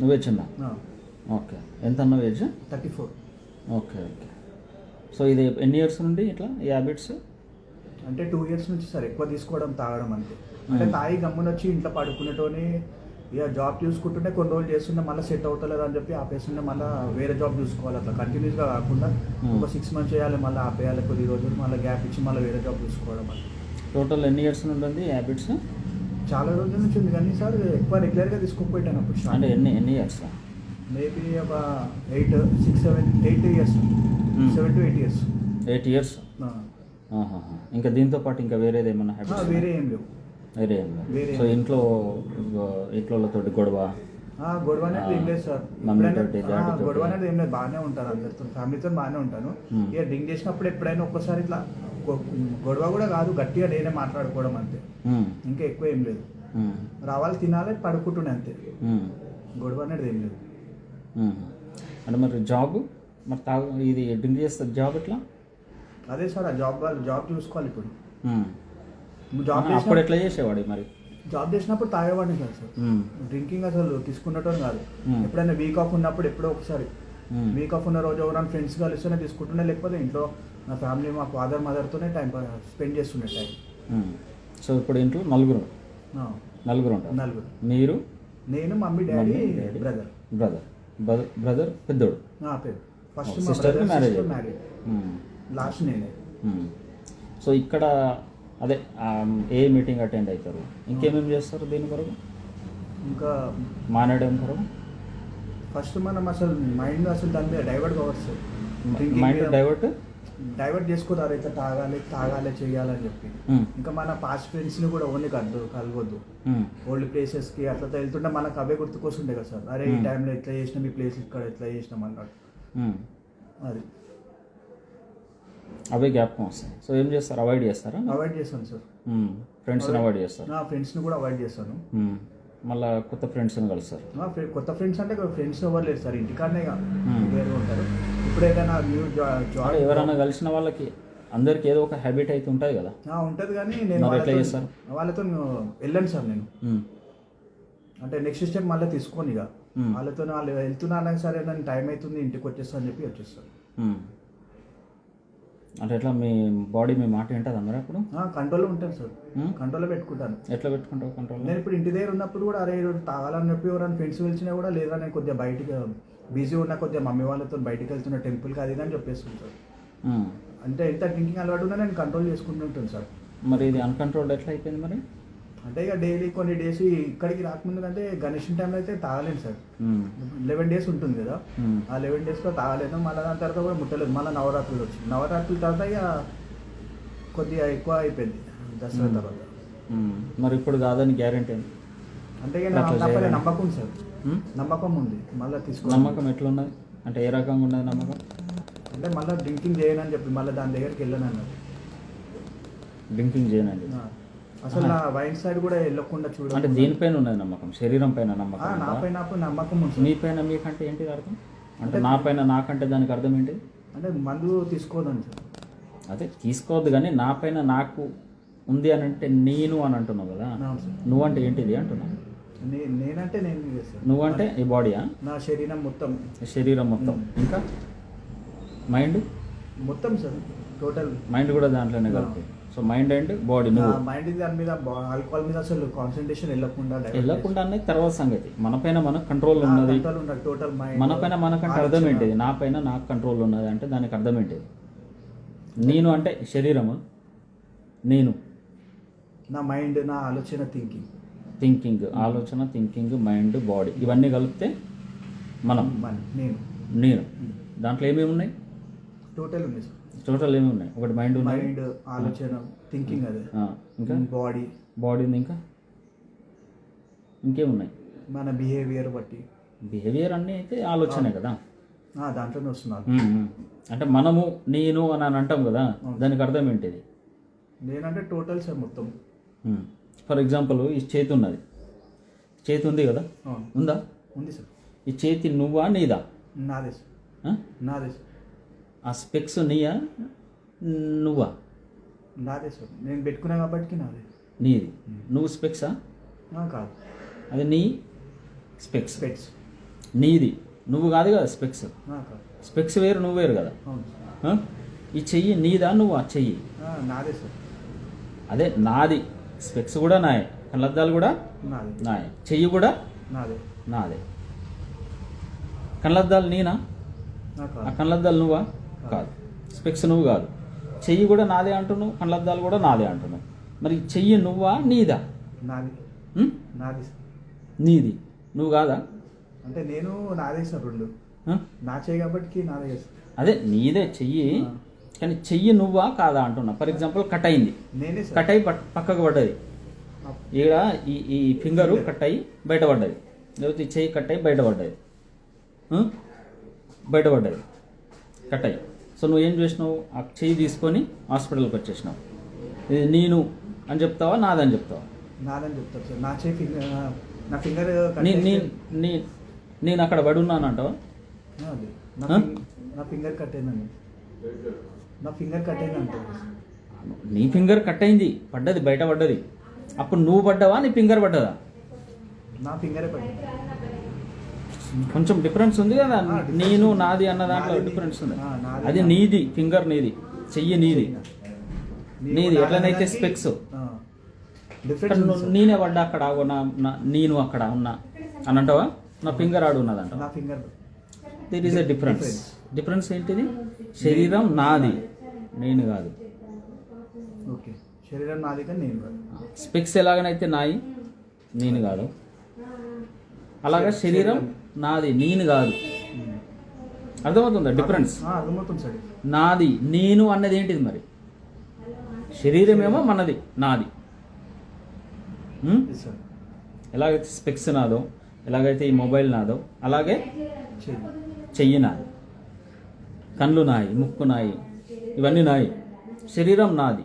నువ్వే చిన్న? ఓకే. ఎంత అన్నావు age thirty four. Okay okay. So ఇది ఎన్ని ఇయర్స్ నుండి ఇట్లా ఈ హ్యాబిట్స్? అంటే టూ ఇయర్స్ నుంచి సార్ ఎక్కువ తీసుకోవడం తాగడం అంతే. అంటే. తాగి గమ్మున వచ్చి ఇంట్లో పడుకునేటోని ఇక జాబ్ చూసుకుంటుంటే కొన్ని రోజులు చేస్తుంటే మళ్ళీ సెట్ అవుతలేదు అని చెప్పి ఆపేస్తుంటే మళ్ళీ వేరే జాబ్ చూసుకోవాలి అట్లా. కంటిన్యూస్గా కాకుండా. ఒక సిక్స్ మంత్స్ చేయాలి మళ్ళీ ఆపేయాలి కొద్ది రోజులు మళ్ళీ గ్యాప్ ఇచ్చి మళ్ళీ వేరే జాబ్ చూసుకోవడం అని టోటల్ ఎన్ని ఇయర్స్ ఉంది హ్యాబిట్స్? చాలా రోజుల నుంచి ఉంది కానీ సార్ ఎక్కువ రెగ్యులర్గా తీసుకోకపోయాను అప్పుడు అంటే ఎన్ని ఎన్ని ఇయర్స్? మేబీ ఒక eight six seven eight years. Hmm. Seven to eight years. Eight years? ఇంకా దీంతో పాటు ఇంకా వేరేది ఏమన్నా హ్యాబిట్స్ వేరే ఏం లేవు. వేరే ఏం లేదు. వేరే సో ఇంట్లో ఇంట్లో గొడవ? ఆ, గొడవ అనేది ఏం లేదు సార్. మమ్మీ ఎప్పుడైనా- తోటి, ఆ, డాడీ తోటి. గొడవ అనేది ఏం లేదు. బాగానే ఉంటాను అందరితో ఫ్యామిలీతో బాగానే ఉంటాను. మ్మ్. ఇక డ్రింక్ చేసినప్పుడు ఎప్పుడైనా ఒక్కసారి ఇట్లా గొడవ కూడా కాదు గట్టిగా నేనే మాట్లాడుకోవడం అంతే. ఇంకా ఎక్కువ ఏం లేదు. రావాలి తినాలి పడుకుంటుండే అంతే. గొడవ అనేది ఏం లేదు. అంటే మరి జాబ్ మరి తాగు ఇది డ్రింక్ చేస్తుంది జాబ్ ఎట్లా అదే సార్ ఆ జాబ్ వాళ్ళు జాబ్ చూసుకోవాలి ఇప్పుడు జాబ్ అప్పుడు ఎట్లా చేసేవాడు మరి జాబ్ చేసినప్పుడు తాగేవాడిని కాదు సార్. డ్రింకింగ్ అసలు తీసుకున్నట్టు కాదు. ఎప్పుడైనా వీక్ ఆఫ్ ఉన్నప్పుడు ఎప్పుడో ఒకసారి. వీక్ ఆఫ్ ఉన్న రోజు ఎవరైనా ఫ్రెండ్స్ కలిస్తేనే తీసుకుంటుండే లేకపోతే ఇంట్లో నా ఫ్యామిలీ మా ఫాదర్ మదర్తోనే టైం స్పెండ్ చేస్తుండే టైం. సో ఇప్పుడు ఇంట్లో నలుగురు. నలుగురు ఉంటారు. నలుగురు. మీరు? నేను mummy daddy. Brother brother brother పెద్దోడు. First sister hmm. లాస్ట్ నేనే. సో ఇక్కడ అదే ఆ, ఏ మీటింగ్ అటెండ్ అవుతారు? ఇంకేమేమి చేస్తారు దీని కొరకు? ఇంకా మానేయడం కొరకు? ఫస్ట్ మనం అసలు మైండ్ అసలు దాని మీద డైవర్ట్ కావచ్చు. Mind divert? డైవర్ట్ చేసుకోరారు ఇట్లా తాగాలి తాగాలి చేయాలని చెప్పి. ఇంకా మన పాస్ట్ ఫ్రెండ్స్ని కూడా ఓన్లీ కద్దు కలవద్దు. ఓల్డ్ ప్లేసెస్కి అట్లా వెళ్తుంటే మనకు అవే గుర్తుకొస్తుండే కదా సార్. అరే ఈ. టైంలో ఎట్లా చేసినాం ఈ ప్లేస్ ఇక్కడ ఎట్లా చేసినాం అన్నట్టు. అది. అవే జ్ఞాపకం వస్తాయి. సో ఏం చేస్తారు? అవాయిడ్ చేస్తారా? అవాయిడ్ చేస్తాను సార్. ఫ్రెండ్స్ని అవాయిడ్ చేస్తారు. నా ఫ్రెండ్స్ని కూడా అవాయిడ్ చేస్తాను. మళ్ళా కొత్త ఫ్రెండ్స్ని కలుస్తారు కొత్త ఫ్రెండ్స్ అంటే ఫ్రెండ్స్ ఎవరు లేరు సార్ ఇంటికాడనే. వేరే ఉంటారు ఇప్పుడు ఏదైనా న్యూ జాబ్ అంటే ఎవరైనా కలిసిన వాళ్ళకి అందరికి ఏదో ఒక హ్యాబిట్ అయితే ఉంటుంది కదా ఉంటుంది కానీ నేను ఎట్లా వాళ్ళతో వెళ్ళాను సార్ నేను. అంటే నెక్స్ట్ స్టెప్ మళ్ళీ తీసుకొని ఇక. వాళ్ళతో వాళ్ళు వెళ్తున్నాను సరే నన్ను టైం అవుతుంది ఇంటికి వచ్చేస్తా అని చెప్పి వచ్చేస్తాను. అంటే ఎట్లా మీ బాడీ మీ మాట వింటుంది అందరూ అప్పుడు? కంట్రోల్లో ఉంటాను సార్. కంట్రోల్లో పెట్టుకుంటాను. ఎట్లా పెట్టుకుంటావు కంట్రోల్ నేను ఇప్పుడు ఇంటి దగ్గర ఉన్నప్పుడు కూడా అరే తాగాలని చెప్పి ఎవరైనా ఫ్రెండ్స్ పిలిచినా కూడా లేదా నేను కొద్దిగా బయటికి బిజీ ఉన్నా కొద్దిగా మమ్మీ వాళ్ళతో బయటికి వెళ్తున్న టెంపుల్కి అది అని చెప్పేస్తుంది సార్. అంటే ఎంత డ్రింకింగ్ అలవాటు ఉన్నా నేను కంట్రోల్ చేసుకుంటూ ఉంటాను సార్. మరి ఇది అన్కంట్రోల్డ్ ఎట్లా అయిపోయింది మరి? అంటే ఇక డైలీ కొన్ని డేస్ ఇక్కడికి రాకముందు కంటే గణేష్ టైంలో అయితే తాగలేను సార్. లెవెన్ డేస్ ఉంటుంది కదా. ఆ లెవెన్ డేస్లో తాగలేదు మళ్ళీ దాని తర్వాత కూడా ముట్టలేదు. మళ్ళీ నవరాత్రులు వచ్చింది నవరాత్రుల తర్వాత ఇక కొద్దిగా ఎక్కువ అయిపోయింది. దసరా. తర్వాత. మరి ఇప్పుడు కాదని గ్యారంటీ అంటే. నమ్మకం సార్. నమ్మకం ఉంది. మళ్ళీ తీసుకో నమ్మకం ఎట్లున్నది? అంటే ఏ రకంగా ఉన్నది నమ్మకం? అంటే మళ్ళీ డ్రింకింగ్ చేయనని చెప్పి మళ్ళీ దాని దగ్గరికి వెళ్ళాను అన్నారు డ్రింకింగ్ చేయనండి అసలు నా వైన్ సైడ్ కూడా వెళ్ళకుండా చూడ అంటే దీనిపైన ఉన్నది నమ్మకం శరీరం పైన నమ్మకం నా ఉందా? పైన నాకు నమ్మకం సార్. మీ పైన మీకంటే ఏంటిది అర్థం? అంటే నా పైన నాకంటే దానికి అర్థం ఏంటి? అంటే మందు తీసుకోదని సార్. అదే తీసుకోవద్దు కానీ నా పైన నాకు ఉంది అని అంటే నేను అని అంటున్నావు కదా? సార్. నువ్వంటే ఏంటిది అంటున్నావు? నేనంటే నేను చేస్తాను నువ్వంటే ఈ బాడీయా? నా శరీరం మొత్తం. శరీరం మొత్తం. ఇంకా? మైండ్? మొత్తం సార్ టోటల్. మైండ్ కూడా దాంట్లోనే కలిపి. So mind and body mind దాని మీద ఆల్కహాల్ మీద అసలు కాన్సన్ట్రేషన్ వెళ్ళకుండా వెళ్ళకుండా అనేది తర్వాత సంగతి. మన పైన మన కంట్రోల్ ఉన్నది. టోటల్ మన పైన మనకంటే అర్థం ఏంటిది? నా పైన నాకు కంట్రోల్ ఉన్నది అంటే దానికి అర్థం ఏంటిది? నేను అంటే శరీరము నేను. నా మైండ్ నా ఆలోచన థింకింగ్ థింకింగ్ ఆలోచన థింకింగ్ మైండ్ బాడీ ఇవన్నీ కలిపితే మనం. నేను. నేను. దాంట్లో ఏమేమి ఉన్నాయి. టోటల్ సార్ టోటల్ ఏమేమి ఉన్నాయి? ఒకటి మైండ్ మైండ్ ఆలోచన థింకింగ్ అదే. ఇంకా? బాడీ బాడీ ఉంది ఇంకా? ఇంకేమున్నాయి? మన బిహేవియర్ బట్టి. బిహేవియర్ అన్నీ అయితే ఆలోచనే కదా? దాంట్లోనే వస్తున్నారు. అంటే మనము నేను అని అని అంటాం కదా? దానికి అర్థం ఏంటిది? నేనంటే టోటల్ సార్ మొత్తం. ఫర్ ఎగ్జాంపుల్ ఈ చేతి ఉన్నది. చేతి ఉంది కదా? ఉందా? ఉంది సార్ ఈ చేతి నువ్వా నీదా? నాదే సార్? నాదే సార్ ఆ స్పెక్స్ నీయా నువ్వా? నాదే సార్. నేను పెట్టుకున్నా కాబట్టి నాదే. నీది. నువ్వు స్పెక్సా? కాదు. అది నీ స్పెక్స్. స్పెట్స్ నీది. నువ్వు కాదు కదా స్పెక్స్. స్పెక్స్ వేరు నువ్వు వేరు కదా? ఈ చెయ్యి నీదా నువ్వు? ఆ చెయ్యి. నాదే సార్. అదే నాది. స్పెక్స్ కూడా నాయే. కళ్ళద్దాలు కూడా నాదే. నాయే. చెయ్యి కూడా నాదే. నాదే. కళ్ళద్దాలు నేనా? ఆ, కళ్ళద్దాలు నువ్వా? కాదు. స్పెక్స్ నువ్వు కాదు. చెయ్యి కూడా నాదే అంటున్నావు కళ్ళద్దాలు కూడా నాదే అంటున్నావు. మరి చెయ్యి నువ్వా నీదా? నాది? నాది. నువ్వు కాదా? అంటే నేను నాదే సార్ రెండు? నా చేయి కాబట్టి నాదే అదే నీదే చెయ్యి. కానీ చెయ్యి నువ్వా కాదా అంటున్నా. ఫర్ ఎగ్జాంపుల్ కట్ అయింది కట్ అయి పక్కకు పడ్డది. ఈడ ఈ ఈ ఫింగరు కట్ అయ్యి బయటపడ్డది. లేకపోతే ఈ చెయ్యి కట్ అయ్యి బయటపడ్డది? బయటపడ్డది. కట్. అయ్యి సో నువ్వు ఏం చేసినావు? ఆ చెయ్యి తీసుకొని హాస్పిటల్కి వచ్చేసినావు. ఇది నేను అని చెప్తావా? నాదని చెప్తావా? నాదని చెప్తారు సార్. నా చేయి ఫింగర్ నా ఫింగర్ నీ నేను అక్కడ పడి ఉన్నాను అంటావా? నా? ఫింగర్ కట్ అయిందండి. నా ఫింగర్ కట్ అయింది నీ ఫింగర్ కట్ అయింది. పడ్డది బయట పడ్డది. అప్పుడు నువ్వు పడ్డావా? నీ ఫింగర్ పడ్డదా? నా ఫింగరే పడింది. కొంచెం డిఫరెన్స్ ఉంది కదా. నేను. నాది అన్న దాంట్లో డిఫరెన్స్ ఉంది. అది నాది. ఫింగర్ నీది చెయ్యి నీది. నీది. ఎట్లనైతే సార్. నేనే పడ్డా అక్కడ నేను అక్కడ ఉన్నా. అని అంటావా? నా ఫింగర్ ఆడు ఉన్నదంట there is a difference. Difference ఏంటిది? శరీరం నాది నేను కాదు. ఓకే. శరీరం నాది కానీ నేను కాదు. స్పెక్స్ ఎలాగనైతే నాయి నేను కాదు. అలాగా శరీరం నాది నేను కాదు. అర్థమవుతుందా? డిఫరెన్స్ నాది నేను అన్నది ఏంటిది మరి? శరీరమేమో మనది నాది. ఎలాగైతే స్పెక్స్ నాదో ఎలాగైతే ఈ మొబైల్ నాదో అలాగే చెయ్యి. నాది. కళ్ళు నాయి ముక్కు నాయి ఇవన్నీ నాయి. శరీరం నాది.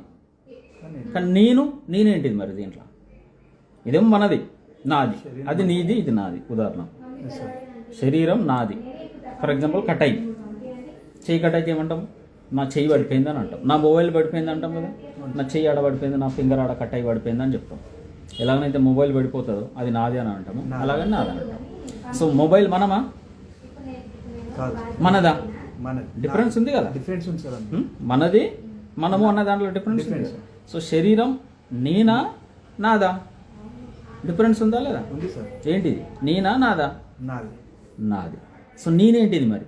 కానీ నేను నేనేంటిది మరి దీంట్లో? ఇదేమో మనది? నాది. అది నీది ఇది నాది ఉదాహరణ శరీరం నాది. ఫర్ ఎగ్జాంపుల్ కట్ చెయ్యి కట్ ఏమంటాం నా చెయ్యి పడిపోయింది అని అంటాం. నా మొబైల్ పడిపోయింది అంటాం కదా? నా చెయ్యి ఆడ పడిపోయింది నా ఫింగర్ ఆడ కట్ అయ్యి పడిపోయింది అని చెప్తాం. ఎలాగనైతే మొబైల్ పడిపోతుందో అది నాది అని అంటాము. అలాగని నాది అని అంటాం. సో మొబైల్ మనమా? మనదా? మన Difference ఉంది కదా? డిఫరెన్స్ ఉంది సార్? మనది మనము అన్న దాంట్లో డిఫరెన్స్. సో శరీరం నేనా? నాదా? డిఫరెన్స్ ఉందా లేదా? ఉంది సార్. ఏంటిది? నేనా నాదా? నాది. నాది. సో నేనేంటిది మరి?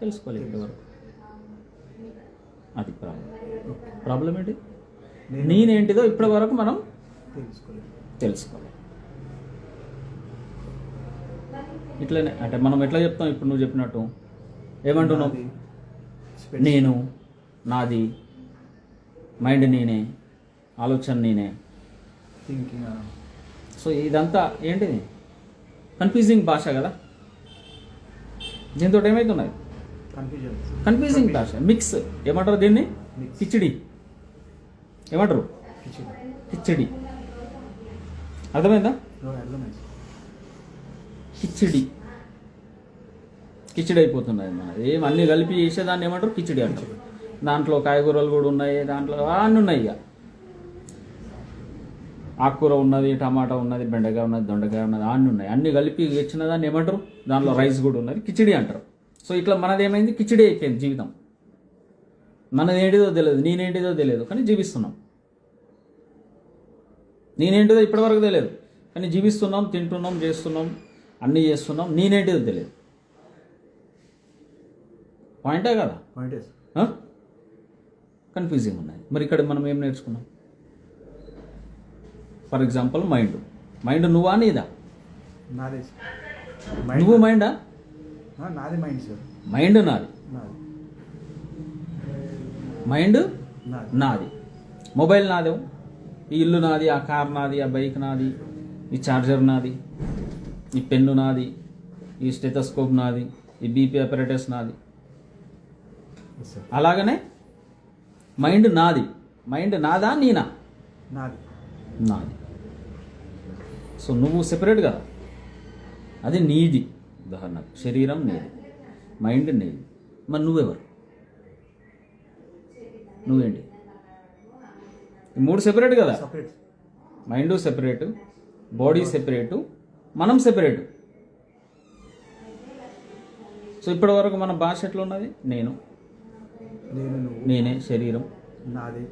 తెలుసుకోలేదు ఇప్పటివరకు. అది ప్రాబ్లం. ప్రాబ్లం ఏంటి? నేను నేనేంటిదో ఇప్పటి వరకు మనం తెలుసుకోలేదు. తెలుసుకోవాలి ఇట్లనే అంటే మనం ఎట్లా చెప్తాం? ఇప్పుడు నువ్వు చెప్పినట్టు. ఏమంటున్నావు? నేను నాది మైండ్ నేనే ఆలోచన నేనే. ఆ, సో ఇదంతా ఏంటిది? కన్ఫ్యూజింగ్ భాష కదా? దీంతో ఏమవుతున్నది. కన్ఫ్యూజింగ్ భాష. మిక్స్ ఏమంటారు దీన్ని. కిచిడి ఏమంటారు. కిచిడి అర్థమైందా. కిచిడి కిచిడి అయిపోతున్నది మన. ఏం అన్ని కలిపి చేసేదాన్ని ఏమంటారు? కిచిడి అంటారు. దాంట్లో కాయగూరలు కూడా ఉన్నాయి దాంట్లో అన్నీ ఉన్నాయి ఇక. ఆకుకూర ఉన్నది టమాటా ఉన్నది బెండకాయ ఉన్నది దొండకాయ ఉన్నది అన్నీ ఉన్నాయి. అన్ని కలిపి ఇచ్చిన దాన్ని ఏమంటారు? దాంట్లో రైస్ కూడా ఉన్నది కిచిడి అంటారు. సో ఇట్లా మనది ఏమైంది? కిచిడి అయిపోయింది జీవితం. మనది ఏంటిదో తెలియదు నేనేంటిదో తెలియదు కానీ జీవిస్తున్నాం. నేనేంటిదో ఇప్పటివరకు తెలియదు కానీ జీవిస్తున్నాం తింటున్నాం చేస్తున్నాం అన్నీ చేస్తున్నాం నేనేంటిదో తెలియదు. పాయింటే కదా? Sir. కన్ఫ్యూజింగ్ ఉన్నాయి. మరి ఇక్కడ మనం ఏం నేర్చుకున్నాం? For example mind. మైండ్ నువ్వా నీదా? నాదే నువ్వు మైండా నాది మైండ్ సార్. మైండ్ నాది. మైండ్ నాది. మొబైల్ నాదే ఈ ఇల్లు నాది ఆ కార్ నాది ఆ బైక్ నాది ఈ చార్జర్ నాది ఈ పెన్ను నాది ఈ స్టెథోస్కోప్ నాది ఈ బీపీ అపరేటర్స్ నాది. అలాగనే మైండ్ నాది. మైండ్ నాదా నీనా? నాది. నాది. సో నువ్వు సెపరేట్ కదా అది నీది. ఉదాహరణకు శరీరం నీది. మైండ్ నీది. మరి నువ్వెవరు? నువ్వేంటి? ఈ మూడు సెపరేట్ కదా? మైండ్ సెపరేటు బాడీ సెపరేటు మనం సెపరేటు సో ఇప్పటి వరకు మన భాష ఎట్లా ఉన్నది నేను నేనే శరీరం. నాది.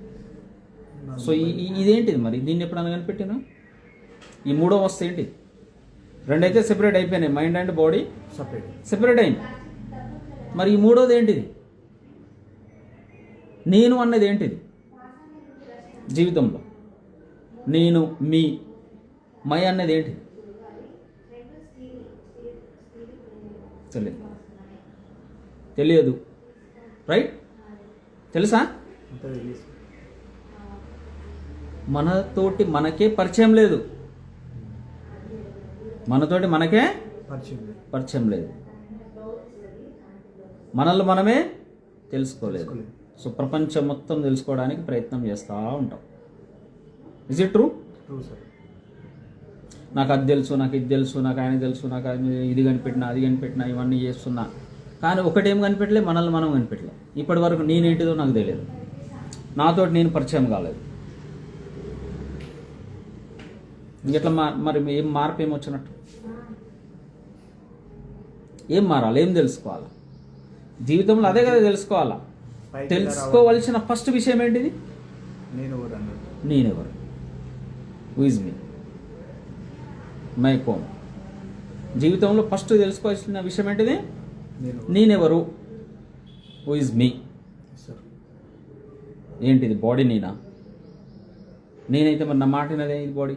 సో ఈ ఇదేంటిది మరి? దీన్ని ఎప్పుడైనా కనిపెట్టినా ఈ మూడో వస్తు ఏంటి? రెండైతే సెపరేట్ అయిపోయినాయి mind and body separate separate అయింది మరి ఈ మూడోది ఏంటిది? నేను అన్నది ఏంటిది? జీవితంలో. నేను మీ మై అన్నది ఏంటి? తెలియదు తెలియదు. రైట్ తెలుసా? మనతోటి మనకే పరిచయం లేదు. మనతోటి మనకే పరిచయం లేదు. పరిచయం లేదు. మనల్ని మనమే తెలుసుకోలేదు. సో ప్రపంచం మొత్తం తెలుసుకోవడానికి ప్రయత్నం చేస్తూ ఉంటాం. Is it true true sir నాకు అది తెలుసు నాకు ఇది తెలుసు నాకు ఆయన తెలుసు నాకు ఆయన ఇది కనిపెట్టినా అది కనిపెట్టినా ఇవన్నీ చేస్తున్నా. కానీ ఒకటేం కనిపెట్టలే మనల్ని మనం కనిపెట్టలే. ఇప్పటి వరకు నేనేంటిదో నాకు తెలియదు. నాతోటి నేను పరిచయం కాలేదు. ఇంకెట్లా మా మరి ఏం మార్పు ఏం వచ్చినట్టు? ఏం మారాలి? ఏం తెలుసుకోవాలా? జీవితంలో అదే కదా తెలుసుకోవాలా? తెలుసుకోవలసిన ఫస్ట్ విషయం ఏంటిది? నేను ఎవరు అన్నాడు నేనెవరు? ఇస్ మీ మై కోన్ జీవితంలో ఫస్ట్ తెలుసుకోవాల్సిన విషయం ఏంటిది? నేను నేనెవరు? ఇస్ మీ ఏంటిది? బాడీ నేనా? నేనైతే మరి నా మాట ఇది బాడీ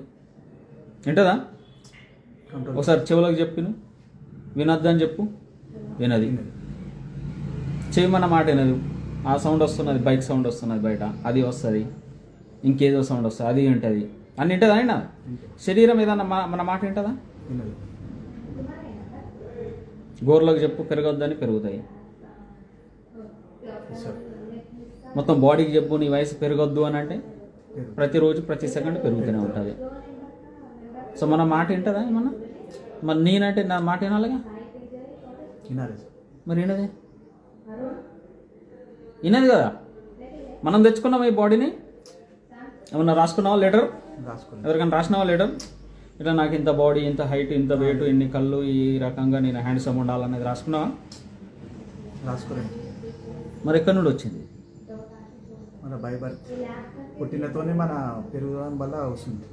వింటదా? ఒకసారి చెవులకు చెప్పిను. వినొద్దని చెప్పు. వినది. చెవి మాట వినదు. ఆ సౌండ్ వస్తున్నది బైక్ సౌండ్ వస్తున్నది బయట. అది వస్తుంది. ఇంకేదో సౌండ్ వస్తుంది. అది వింటది. అన్ని వింటదా? అయినా శరీరం ఏదన్నా మా- మన మాట వింటదా? గోర్లకు చెప్పు పెరగొద్దని పెరుగుతాయి. మొత్తం బాడీకి చెప్పు నీ వయసు పెరగొద్దు అని అంటే పేరు ప్రతిరోజు ప్రతి సెకండ్ పెరుగుతూనే ఉంటుంది. సో మన మాట వింటదా ఏమన్నా? మరి నేనంటే నా మాట వినాలిగా? వినాలి మరి వినదే? వినది కదా? మనం తెచ్చుకున్నాం ఈ బాడీని? ఏమన్నా రాసుకున్నావా లెటర్? ఎవరికైనా రాసినావా లెటర్? ఇట్లా నాకు ఇంత బాడీ ఇంత హైట్ ఇంత వెయిట్ ఇన్ని కళ్ళు ఈ రకంగా నేను హ్యాండ్సమ్ ఉండాలనేది రాసుకున్నావా? రాసుకోలేదు. మరి ఎక్కడి నుండి వచ్చింది? మన బై బర్త్ పుట్టినతోనే మన పెరుగుదల వల్ల వస్తుంది.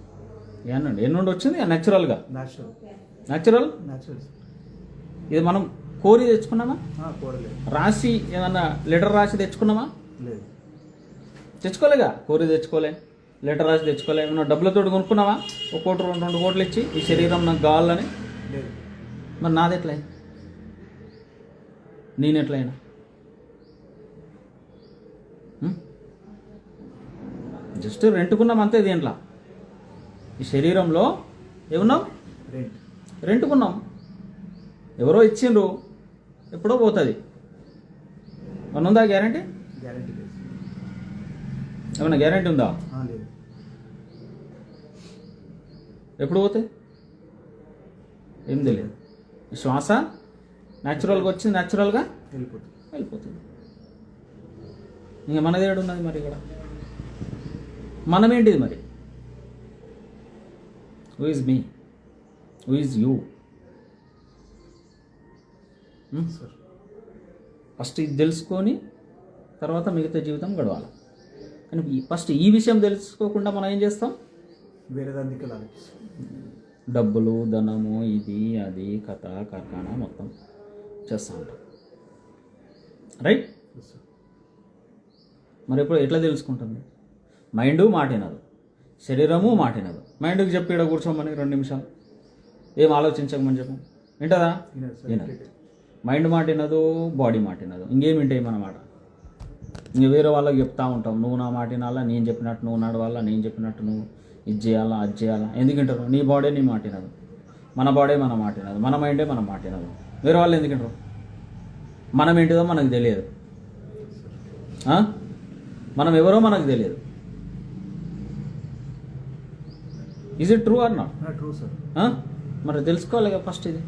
ఏనండి ఎన్ని నుండి వచ్చింది? న్యాచురల్గా న్యాచురల్ న్యాచురల్ న్యాచురల్ ఇది మనం కోరి తెచ్చుకున్నామా? కోరలేదు. రాసి ఏమన్నా లెటర్ రాసి తెచ్చుకున్నామా? లేదు. తెచ్చుకోలేగా కోరి తెచ్చుకోలే. లెటర్ రాసి తెచ్చుకోలే. ఏమన్నా డబ్బులతో కొనుక్కున్నావా? ఒక కోటి రెండు రెండు కోట్లు ఇచ్చి ఈ శరీరం నాకు కావాలని లేదు. మరి నాది ఎట్లా నేను ఎట్లయినా? జస్ట్ రెంట్కున్నాం అంతే దీంట్లో. ఈ శరీరంలో ఏమున్నాం? రెంట్. రెంట్కున్నాం. ఎవరో ఇచ్చిండ్రు ఎప్పుడో పోతుంది. మన ఉందా గ్యారంటీ ఏమన్నా గ్యారంటీ ఉందా? ఎప్పుడు పోతాయి ఏం తెలియదు. శ్వాస న్యాచురల్గా వచ్చింది న్యాచురల్గా వెళ్ళిపోతుంది. వెళ్ళిపోతుంది. ఇంకా మనది ఏడు ఉన్నది మరి ఇక్కడ? మనం ఏంటిది మరి? Who is me who is you sir first ఇది తెలుసుకొని తర్వాత మిగతా జీవితం గడవాలి. కానీ ఫస్ట్ ఈ విషయం తెలుసుకోకుండా మనం ఏం చేస్తాం? వేరే దాని దిక్కులు ఆలోచిస్తాం. డబ్బులు ధనము ఇది అది కథ కార్ఖానా మొత్తం చేస్తూ. ఉంటాం రైట్ మరి ఇప్పుడు ఎట్లా తెలుసుకుంటుంది? మైండ్ మాటినదు. శరీరము మాటినదు. మైండ్కి చెప్పి ఇక్కడ కూర్చోమని రెండు నిమిషాలు. ఏం ఆలోచించకమని చెప్పు. వింటదా? వినదు సార్ వినదు. మైండ్ మాటినదు బాడీ మాటినదు ఇంకేం వింటాయి మన మాట? ఇంక వేరే వాళ్ళకి చెప్తా ఉంటాం. నువ్వు నా మాట వినాలా నేను చెప్పినట్టు నువ్వు నడవాలా నేను చెప్పినట్టు నువ్వు ఇది చేయాలా అది చేయాలా. ఎందుకు వింటారు? నీ బాడీ నీ మాట వినదు. మన బాడీ మన మాట వినదు. మన మైండే మన మాట వినదు. వేరే వాళ్ళు ఎందుకు వింటారు? మనం ఏంటిదో మనకు తెలియదు? మనం ఎవరో మనకు తెలియదు. Is it true or not true sir మరి తెలుసుకోవాలి కదా ఫస్ట్ ఇది.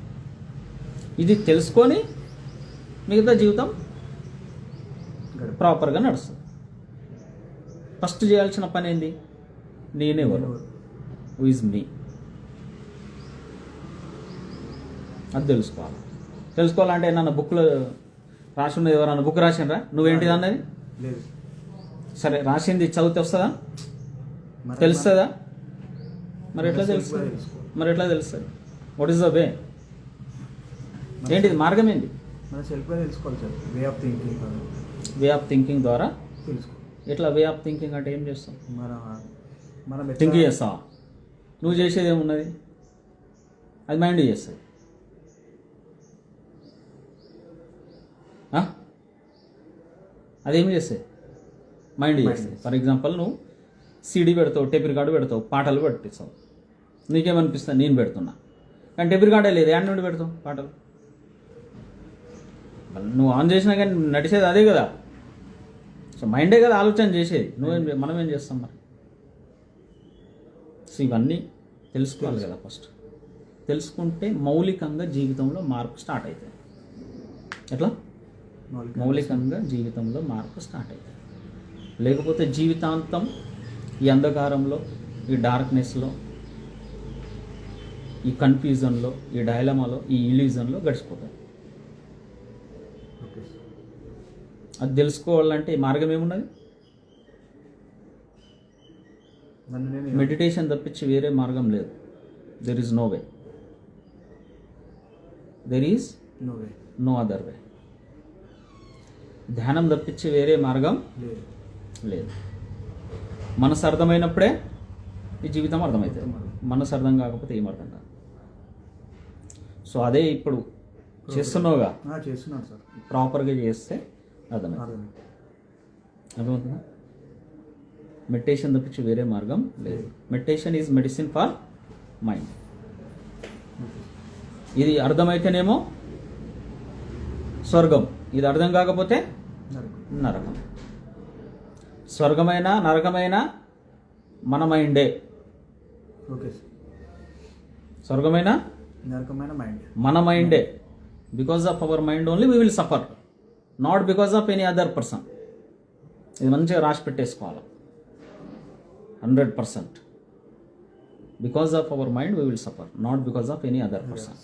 ఇది తెలుసుకొని మిగతా జీవితం ప్రాపర్గా నడుస్తుంది. ఫస్ట్ చేయాల్సిన పని ఏంది? నేనెవరు హూ ఇస్ మీ అది తెలుసుకోవాలి. తెలుసుకోవాలంటే నన్ను బుక్లో రాసి ఉన్నది ఎవరన్నా బుక్ రాసిండ్రా? నువ్వేంటిది అన్నది లేదు. సరే రాసింది చదివితే వస్తుందా? తెలుస్తుందా? మరి ఎట్లా తెలుసుకో. మరి ఎట్లా తెలుస్తుంది వాట్ ఈస్ ద వే ఏంటిది? మార్గం ఏంటి? మన సెల్ఫ్గా తెలుసుకోవాలి sir. Way of thinking way of thinking ద్వారా? తెలుసుకో. ఎట్లా వే ఆఫ్ థింకింగ్ అంటే ఏం చేస్తాం? మన మనం థింక్ చేస్తావా? నువ్వు చేసేది ఏమున్నది? అది మైండ్ చేస్తుంది. ఆ? అదేం చేస్తుంది మైండ్ చేస్తుంది ఫర్ ఎగ్జాంపుల్ నువ్వు సీడీ పెడతావు టేప్ రికార్డు పెడతావు పాటలు పెట్టిస్తావు. నీకేమనిపిస్తుంది నేను పెడుతున్నా. కానీ టేప్ రికార్డే లేదు. యాడ్ నుండి పెడతావు పాటలు. నువ్వు ఆన్ చేసినా కానీ నడిచేది అదే కదా. సో మైండే కదా ఆలోచన చేసేది. నువ్వేం మనం ఏం చేస్తాం మరి? సో ఇవన్నీ తెలుసుకోవాలి కదా ఫస్ట్ తెలుసుకుంటే మౌలికంగా జీవితంలో మార్పు స్టార్ట్ అవుతాయి ఎట్లా? మౌలిక మౌలికంగా జీవితంలో మార్పు స్టార్ట్ అవుతాయి లేకపోతే జీవితాంతం ఈ అంధకారంలో ఈ డార్క్నెస్లో ఈ కన్ఫ్యూజన్లో ఈ డైలమాలో ఈ ఇల్యూజన్లో సార్. అది తెలుసుకోవాలంటే ఈ మార్గం ఏమున్నది? మెడిటేషన్ తప్పించి వేరే మార్గం లేదు. There is no way there is no way no other way ధ్యానం తప్పించి వేరే మార్గం లేదు. లేదు. మనసు అర్థమైనప్పుడే ఈ జీవితం అర్థమవుతుంది మనసు అర్థం కాకపోతే ఏం అర్థం కాదు. సో అదే ఇప్పుడు చేస్తున్నావుగా? చేస్తున్నాను సార్. ప్రాపర్గా చేస్తే అర్థమవుతుంది అర్థం అర్థమవుతుందా? మెడిటేషన్ తప్పించి వేరే మార్గం లేదు. Meditation is medicine for mind. ఇది అర్థమైతేనేమో స్వర్గం. ఇది అర్థం కాకపోతే నరకం. స్వర్గమైన నరకమైన మన మైండే ఓకే సార్. స్వర్గమైన నరకమైన మైండ్. మన మైండే because of our mind only we will suffer not because of any other person ఇది మంచిగా రాసి పెట్టేసుకోవాలి. Hundred percent. Because of our mind we will suffer not because of any other person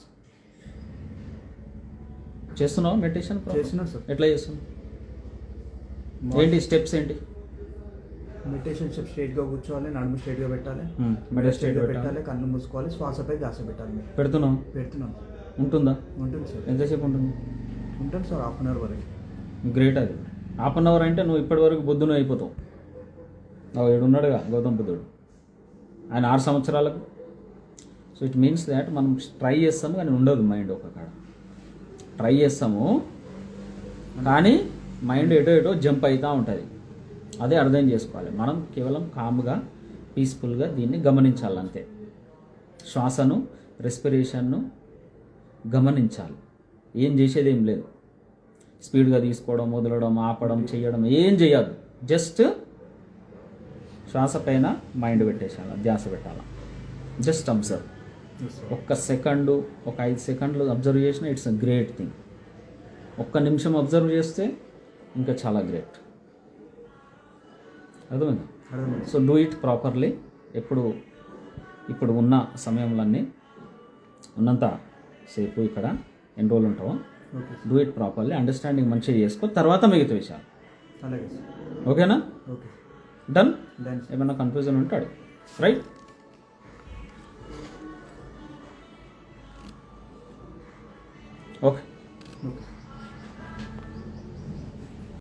చేస్తున్నావు meditation ఎట్లా చేస్తున్నావు? ఏంటి steps ఏంటి? Meditation step స్ట్రైట్గా కూర్చోవాలి నడుము స్ట్రైట్గా పెట్టాలి. మెడిటేట్ స్ట్రైట్గా పెట్టాలి. పెట్టాలి కళ్ళు మూసుకోవాలి శ్వాసపై ధ్యాస పెట్టాలి. పెడుతున్నావు పెడుతున్నాం. ఉంటుందా? ఉంటుంది సార్. ఎంతసేపు ఉంటుంది? ఉంటుంది సార్ హాఫ్ అన్ అవర్ వరకు. గ్రేట్ అది. హాఫ్ అన్ అవర్ అంటే నువ్వు ఇప్పటి వరకు బుద్ధును అయిపోతావు. ఏడు ఉన్నాడుగా గౌతమ్ బుద్ధుడు. ఆయన ఆరు సంవత్సరాలకు. సో ఇట్ మీన్స్ దాట్ మనం ట్రై చేస్తాము కానీ ఉండదు మైండ్ ఒక కాడ. ట్రై చేస్తాము కానీ మైండ్ ఎటో ఎటో జంప్ అవుతూ ఉంటుంది. అదే అర్థం చేసుకోవాలి. మనం కేవలం కామ్గా పీస్ఫుల్గా దీన్ని గమనించాలి అంతే శ్వాసను రెస్పిరేషన్ను గమనించాలి. ఏం చేసేది ఏం లేదు. స్పీడ్గా తీసుకోవడం వదలడం ఆపడం చేయడం ఏం చేయదు. జస్ట్ శ్వాస పైన మైండ్ పెట్టేసాలి ధ్యాస పెట్టాల. జస్ట్ అబ్జర్వ్ ఒక్క సెకండు ఒక ఐదు సెకండ్లు అబ్జర్వ్ చేసినా ఇట్స్ అ గ్రేట్ థింగ్. ఒక్క నిమిషం అబ్జర్వ్ చేస్తే ఇంకా చాలా గ్రేట్. అర్థమైందా? సో డూ ఇట్ ప్రాపర్లీ ఎప్పుడు ఇప్పుడు ఉన్న సమయంలన్నీ ఉన్నంత సేపు ఇక్కడ ఎన్ని రోజులు ఉంటావో డూ ఇట్ ప్రాపర్లీ అండర్స్టాండింగ్ మంచిగా చేసుకో. తర్వాత మిగతా విషయాలు. ఓకేనా? ఓకే. డన్ ఏమైనా కన్ఫ్యూజన్ ఉంటాడు రైట్ ఓకే ఓకే.